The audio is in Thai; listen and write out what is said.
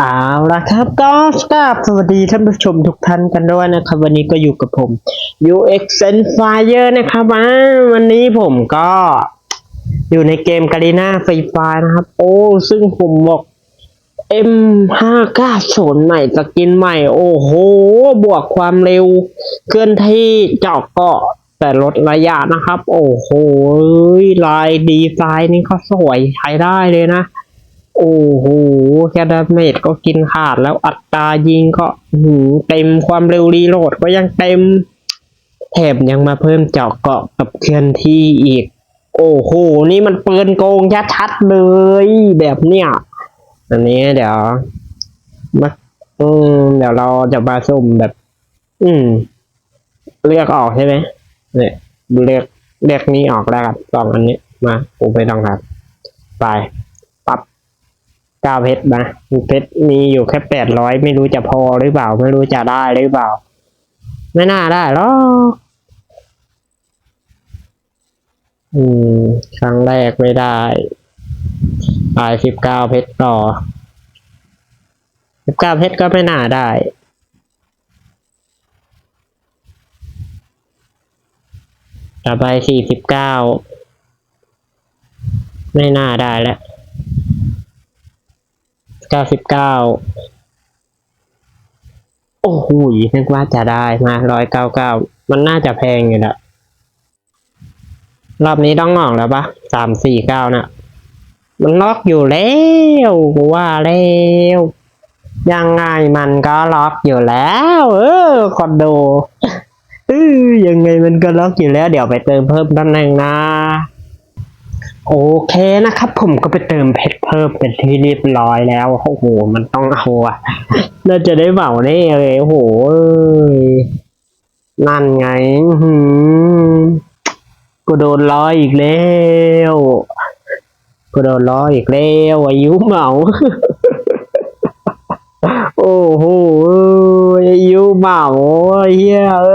เอาละครับก็กราบสวัสดีท่านผู้ชมทุกท่านกันด้วยนะครับ วันนี้ก็อยู่กับผม UX Fire นะครับอ่าวันนี้ผมก็อยู่ในเกมกา r ีนาไฟฟ้านะครับ โอ้ซึ่งผมบอก M590 ใหม่สกินใหม่ โอ้โห บวกความเร็ว เคลื่อนที่เจาะเกาะแต่ลดระยะนะครับ โอ้โหลายดีไซน์นี่ก็สวยใช้ได้เลยนะ โอ้โห แค่ดาเมจก็กินขาดแล้วอัตรายิงก็หืเต็มความเร็วรีโหลดก็ยังเต็ม แถมยังมาเพิ่มเจาะเกาะกับเคลื่อนที่อีก โอ้โห นี่มันเปินโกงชัดๆเลยแบบเนี้ยอันนี้เดี๋ยวมาอืมเดี๋ยวเราจะมาสุ่มแบบ อืม เลือกออกใช่ไหมเนี่ยเลือกเลือกนี้ออกแล้วครับสองอันนี้มาผมไปต้องครับไป ก้าเพชรนะเพชรมีอยู่แค่แปดร้อยไม่รู้จะพอหรือเปล่า ไม่รู้จะได้หรือเปล่า ไม่น่าได้หรอกอืม ครั้งแรกไม่ได้ไปสิบเก้าเพชรต่อสิบเก้าเพชรก็ไม่น่าได้ต่อไปสี่สิบเก้าไม่น่าได้แล้ว เก้าสิบเก้าโอ้โหนึกว่าจะได้มาร้อยเก้าเก้ามันน่าจะแพงอยู่ละรอบนี้ต้องออกแล้วปะสามสี่เก้าน่ะ มันล็อกอยู่แล้วว่าแล้วยังไงมันก็ล็อกอยู่แล้ว เออคอนโดเออยังไงมันก็ล็อกอยู่แล้ว เดี๋ยวไปเติมเพิ่มตำแหน่งนะ โอเคนะครับ ผมก็ไปเติมเพชรเพิ่มเป็นที่เรียบร้อยแล้วโอ้โหมันต้องเอาอะน่าจะได้เหมาแน่เลยโอ้โหนั่นไงหือก็โดนล้ออีกแล้วก็โดนล้ออีกแล้วอายุเหมาโอ้โหเอ้ยอายุเหมาเฮียเ